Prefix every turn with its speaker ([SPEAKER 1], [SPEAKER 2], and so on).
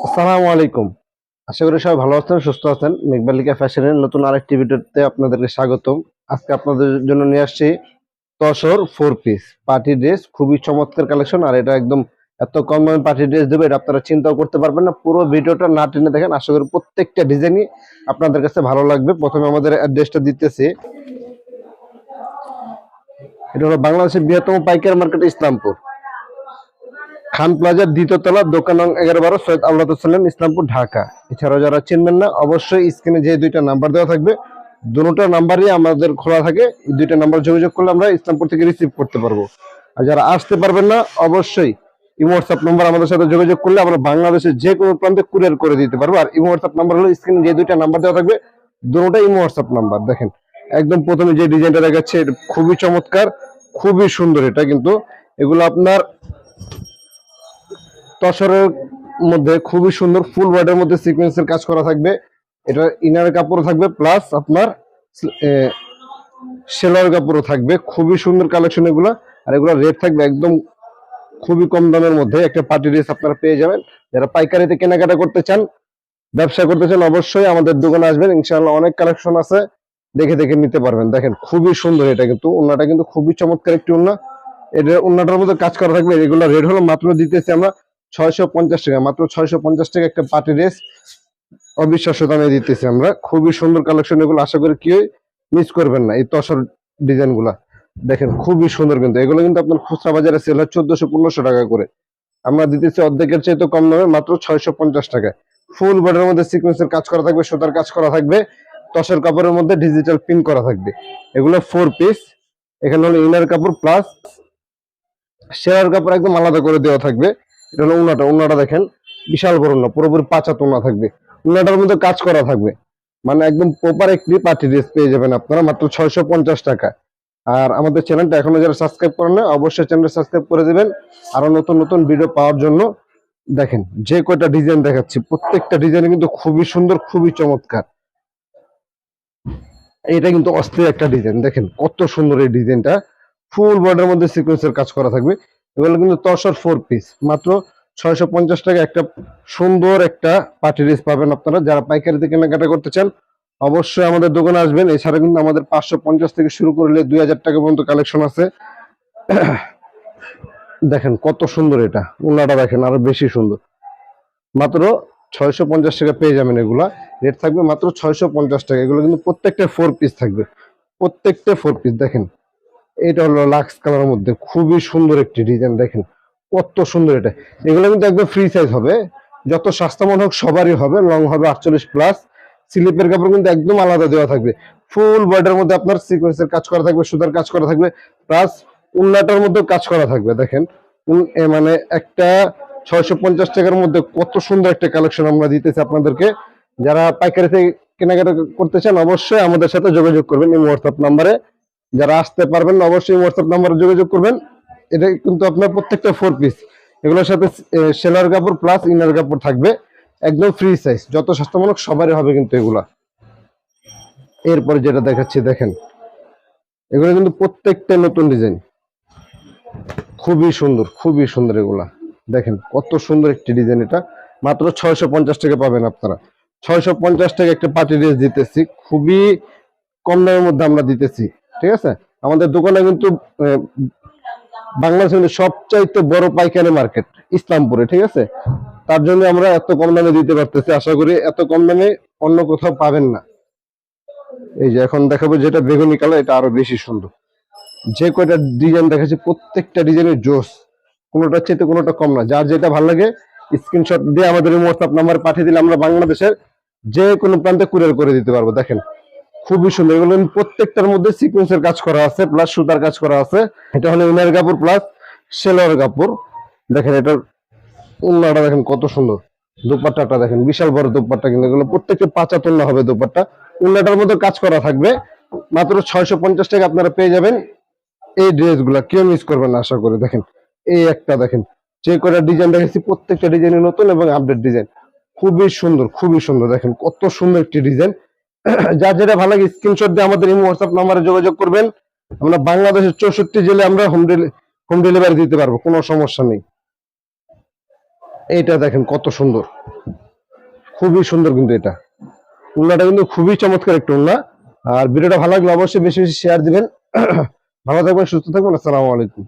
[SPEAKER 1] আসসালামু আলাইকুম। আশা করি সবাই ভালো আছেন, সুস্থ আছেন। মেঘবালিকা ফ্যাশনের নতুন আরেকটি ভিডিওতে আপনাদেরকে স্বাগতম। আজকে আপনাদের জন্য নিয়ে আসছি tussar four piece party dress খুবই চমৎকার কালেকশন আর এটা একদম এত কম দামে পার্টি ড্রেস দেবে, এটা আপনারা চিন্তাও করতে পারবেন না। পুরো ভিডিওটা না টেনে দেখেন, আশা করি প্রত্যেকটা ডিজাইনই আপনাদের কাছে ভালো লাগবে। প্রথমে আমাদের অ্যাড্রেসটা দিতেছি। এটা হলো বাংলাদেশের বৃহত্তম পাইকার মার্কেট ইসলামপুর। খান প্লাজার দ্বিতীয়তলা দোকান নং এগারো বারো, সৈয়দ আল্লাহ সাল্লাম ইসলামপুর, ঢাকা। এছাড়াও যারা চিনবেন না, অবশ্যই স্ক্রিনে যে দুইটা নাম্বার দেওয়া থাকবে দুটো নাম্বারই আমাদের খোলা থাকে। দুইটা নাম্বার যোগাযোগ করলে আমরা ইসলামপুর থেকে রিসিভ করতে পারব। আর যারা আসতে পারবেন না, অবশ্যই ইমো হোয়াটসঅ্যাপ নাম্বার আমাদের সাথে যোগাযোগ করলে আমরা বাংলাদেশের যে কোনো প্রান্তে কুরিয়ার করে দিতে পারব। আর ইমো হোয়াটসঅ্যাপ নাম্বার হলো স্ক্রিনে যে দুইটা নাম্বার দেওয়া থাকবে, দুটোটা ইমো হোয়াটসঅ্যাপ নাম্বার দেখেন, একদম প্রথমে যে ডিজাইনটা দেখাচ্ছে খুবই চমৎকার, খুবই সুন্দর এটা কিন্তু। এগুলো আপনার তসরের মধ্যে খুবই সুন্দর ফুল ওয়ার্ডের মধ্যে সিকোয়েন্সের কাজ করা থাকবে। এটা ইনার কাপড় থাকবে প্লাস আপনার সেলার কাপড়ও থাকবে। খুবই সুন্দর কালেকশন এগুলো। আর এগুলো রেট থাকবে একদম খুবই কম দামের মধ্যে। একটা পার্টি ড্রেস আপনারা পেয়ে যাবেন। যারা পাইকারিতে কেনাকাটা করতে চান, ব্যবসা করতে চান, অবশ্যই আমাদের দোকানে আসবেন। ইনশাআল্লাহ অনেক কালেকশন আছে। দেখে দেখে নিতে পারবেন। দেখেন, খুবই সুন্দর এটা কিন্তু। উন্নাটা কিন্তু খুবই চমৎকার একটি উন্না এটা উন্নাটার মধ্যে কাজ করা থাকবে। এগুলো রেট হলো মাত্র দিতেছি আমরা ছয়শো পঞ্চাশ টাকা, মাত্র ছয়শো পঞ্চাশ টাকা একটা পার্টি ড্রেস। অবিশ্বাস্য দামে দিতেছি আমরা। খুবই সুন্দর কালেকশন এগুলো আশা করি কেউ মিস করবেন না এই তসর ডিজাইনগুলা দেখেন, খুবই সুন্দর কিন্তু। এগুলো কিন্তু আপনার খুচরা বাজারে সেল হয় চোদ্দশো, পনেরোশো টাকা করে। আমরা দিতেছি অর্ধেকের চাইতে কম দামে, মাত্র ছয়শো পঞ্চাশ টাকা। ফুল বডির মধ্যে সিকোয়েন্সের কাজ করা থাকবে, সুতার কাজ করা থাকবে, তসর কাপড়ের মধ্যে ডিজিটাল প্রিন্ট করা থাকবে। এগুলো ফোর পিস এখানে হলো ইনার কাপড় প্লাস শেয়ার কাপড় একদম আলাদা করে দেওয়া থাকবে। এটা হলো উনাটা। উনাটা দেখেন, বিশাল বড় না পুরোপুরি পাঁচাত উনা থাকবে। উনাটার মধ্যে কাজ করা থাকবে। মানে একদম প্রপার একটি পার্টি ড্রেস পেয়ে যাবেন আপনারা, মাত্র ছয়শো পঞ্চাশ টাকা। আর আমাদের চ্যানেলটা এখনও যারা সাবস্ক্রাইব করেন না অবশ্যই চ্যানেলটা সাবস্ক্রাইব করে দেবেন। আরও নতুন নতুন ভিডিও পাওয়ার জন্য, দেখেন, যে কয়টা ডিজাইন দেখাচ্ছি, প্রত্যেকটা ডিজাইন কিন্তু খুবই সুন্দর, খুবই চমৎকার। এটা কিন্তু অস্থির একটা ডিজাইন দেখেন, কত সুন্দর এই ডিজাইনটা ফুল বডির মধ্যে সিকোয়েন্সের কাজ করা থাকবে। এগুলো কিন্তু তসর ফোর পিস মাত্র ছয়শো পঞ্চাশ টাকা একটা সুন্দর একটা পার্টি ড্রেস পাবেন আপনারা। যারা পাইকারিতে কেনাকাটা করতে চান, অবশ্যই আমাদের দোকানে আসবেন। এছাড়া কিন্তু আমাদের পাঁচশো পঞ্চাশ থেকে শুরু করলে দুই হাজার টাকা পর্যন্ত কালেকশন আছে। দেখেন কত সুন্দর এটা। উন্নাটা দেখেন আরও বেশি সুন্দর। মাত্র ছয়শো পঞ্চাশ টাকা পেয়ে যাবেন এগুলা। রেট থাকবে মাত্র ছয়শো পঞ্চাশ টাকা। এগুলো কিন্তু প্রত্যেকটা ফোর পিস থাকবে। প্রত্যেকটা ফোর পিস দেখেন। এটা হলো লাক্স কালারের মধ্যে খুবই সুন্দর একটি ডিজাইন দেখেন কত সুন্দর এটা। এগুলো কিন্তু একদম ফ্রি সাইজ হবে। যত স্বাস্থ্যমান হোক সবারই হবে লং হবে আটচল্লিশ প্লাস স্লিপের কাপড় কিন্তু একদম আলাদা দেওয়া থাকবে। ফুল বডির মধ্যে আপনার সিকোয়েন্সের কাজ করা থাকবে, সুতার কাজ করা থাকবে প্লাস উন্নাটার মধ্যে কাজ করা থাকবে, দেখেন। মানে একটা ছয়শো পঞ্চাশ টাকার মধ্যে কত সুন্দর একটা কালেকশন আমরা দিতেছি আপনাদেরকে। যারা পাইকারি থেকে কেনাকাটা করতে চান, অবশ্যই আমাদের সাথে যোগাযোগ করবেন এই হোয়াটসঅ্যাপ নাম্বারে যারা আসতে পারবেন, অবশ্যই হোয়াটসঅ্যাপ নাম্বারে যোগাযোগ করবেন। এটা কিন্তু আপনার প্রত্যেকটা ফোর পিস এগুলোর সাথে সেলার কাপড় প্লাস ইনার কাপড় থাকবে। একদম ফ্রি সাইজ যত স্বাস্থ্যমূলক, সবারই হবে কিন্তু এগুলা। এরপরে যেটা দেখাচ্ছি, দেখেন। এগুলো কিন্তু প্রত্যেকটা নতুন ডিজাইন খুবই সুন্দর খুবই সুন্দর এগুলা। দেখেন, কত সুন্দর একটি ডিজাইন এটা। মাত্র ছয়শো পঞ্চাশ টাকা পাবেন আপনারা। ছয়শো পঞ্চাশ টাকা একটা পার্টি ড্রেস দিতেছি। খুবই কম দামের মধ্যে আমরা দিতেছি। ঠিক আছে? আমাদের দোকানে কিন্তু বাংলাদেশের সবচাইতে বড় পাইকারি মার্কেট, ইসলামপুরে, ঠিক আছে? তার জন্য আমরা এত কম দামে দিতে পারতেছি, আশা করি এত কম দামে অন্য কোথাও পাবেন না। এই যে এখন দেখাবো যেটা বেগুনি কালার, এটা আরও বেশি সুন্দর। যে কয়টা ডিজাইন দেখাচ্ছি, প্রত্যেকটা ডিজাইনের জোস। কোনোটা চেয়ে কোনোটা কম না। যার যেটা ভালো লাগে, স্ক্রিনশট দিয়ে আমাদের হোয়াটসঅ্যাপ নাম্বার পাঠিয়ে দিলে আমরা বাংলাদেশের যে কোনো প্রান্তে কুরিয়ার করে দিতে পারব, দেখেন। খুবই সুন্দর। এগুলো প্রত্যেকটার মধ্যে সিকোয়েন্সের কাজ করা আছে প্লাস সুতার কাজ করা আছে। এটা হলো ইনার কাপড় প্লাস সেলোয়ার কাপড়। দেখেন এটার উন্নাটা দেখেন কত সুন্দর। দোপাট্টাটা দেখেন, বিশাল বড় দোপাট্টা কিন্তু। এগুলো প্রত্যেকটা পাঁচা তুলনা হবে দোপাট্টা। উন্নাটার মধ্যে কাজ করা থাকবে। মাত্র ছয়শো পঞ্চাশ টাকা আপনারা পেয়ে যাবেন এই ড্রেসগুলা কেউ মিস করবেন না, আশা করে। দেখেন, এই একটা দেখেন। যে কটা ডিজাইন দেখেছি, প্রত্যেকটা ডিজাইন নতুন এবং আপডেট ডিজাইন খুবই সুন্দর খুবই সুন্দর। দেখেন কত সুন্দর একটি ডিজাইন যার যেটা ভালো লাগে স্ক্রিনশট দিয়ে আমাদের এই হোয়াটসঅ্যাপ নাম্বারে যোগাযোগ করবেন। আমরা বাংলাদেশের চৌষট্টি জেলে আমরা হোম হোম ডেলিভারি দিতে পারব, কোনো সমস্যা নেই। এইটা দেখেন কত সুন্দর। খুবই সুন্দর কিন্তু এটা। উল্লাটা কিন্তু খুবই চমৎকার একটা উল্লা। আর ভিডিওটা ভালো লাগলে অবশ্যই বেশি বেশি শেয়ার দিবেন। ভালো থাকবেন, সুস্থ থাকবেন, আসসালামু আলাইকুম।